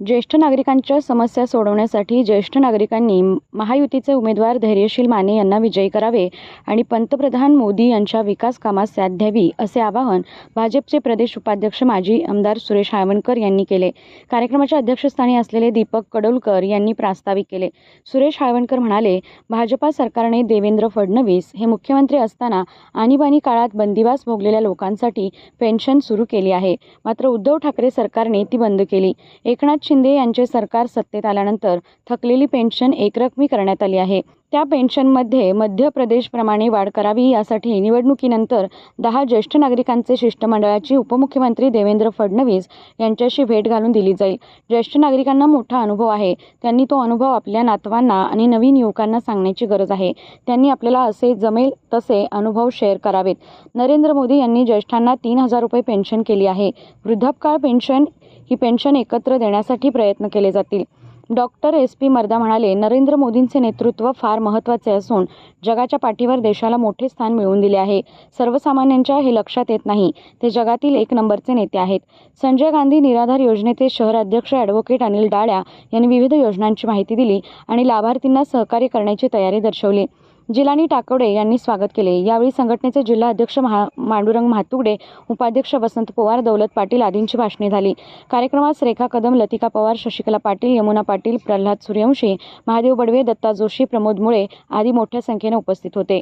ज्येष्ठ नागरिकांच्या समस्या सोडवण्यासाठी ज्येष्ठ नागरिकांनी महायुतीचे उमेदवार धैर्यशील माने यांना विजयी करावे आणि पंतप्रधान मोदी यांच्या विकास कामास साथ द्यावी असे आवाहन भाजपचे प्रदेश उपाध्यक्ष माजी आमदार सुरेश हायवणकर यांनी केले. कार्यक्रमाच्या अध्यक्षस्थानी असलेले दीपक कडोलकर यांनी प्रास्ताविक केले. सुरेश हायवणकर म्हणाले भाजपा सरकारने देवेंद्र फडणवीस हे मुख्यमंत्री असताना आणीबाणी काळात बंदिवास भोगलेल्या लोकांसाठी पेन्शन सुरू केली आहे. मात्र उद्धव ठाकरे सरकारने ती बंद केली. एकनाथ शिंदे यांचे सरकार सत्तेत आल्यानंतर थकलेली पेन्शन एकरकमी करण्यात आली आहे. त्या पेन्शनमध्ये मध्य प्रदेशप्रमाणे वाढ करावी यासाठी निवडणुकीनंतर दहा ज्येष्ठ नागरिकांचे शिष्टमंडळाची उपमुख्यमंत्री देवेंद्र फडणवीस यांच्याशी भेट घालून दिली जाईल. ज्येष्ठ नागरिकांना मोठा अनुभव आहे. त्यांनी तो अनुभव आपल्या नातवांना आणि नवीन युवकांना सांगण्याची गरज आहे. त्यांनी आपल्याला असे जमेल तसे अनुभव शेअर करावेत. नरेंद्र मोदी यांनी ज्येष्ठांना तीन हजार रुपये पेन्शन केली आहे. वृद्धापकाळ पेन्शन ही पेन्शन एकत्र देण्यासाठी प्रयत्न केले जातील. डॉक्टर एस पी मर्दा म्हणाले नरेंद्र मोदींचे नेतृत्व फार महत्त्वाचे असून जगाच्या पाठीवर देशाला मोठे स्थान मिळवून दिले आहे. सर्वसामान्यांच्या हे लक्षात येत नाही. ते जगातील एक नंबरचे नेते आहेत. संजय गांधी निराधार योजनेचे शहर अध्यक्ष ॲडव्होकेट अनिल डाळ्या यांनी विविध योजनांची माहिती दिली आणि लाभार्थींना सहकार्य करण्याची तयारी दर्शवली. जिलानी टाकवडे यांनी स्वागत केले. यावेळी संघटनेचे जिल्हा अध्यक्ष महा मांडुरंग म्हातुगडे उपाध्यक्ष वसंत पवार दौलत पाटील आदींची भाषणे झाली. कार्यक्रमास रेखा कदम लतिका पवार शशिकला पाटील यमुना पाटील प्रल्हाद सूर्यवंशी महादेव बडवे दत्ता जोशी प्रमोद मुळे आदी मोठ्या संख्येने उपस्थित होते.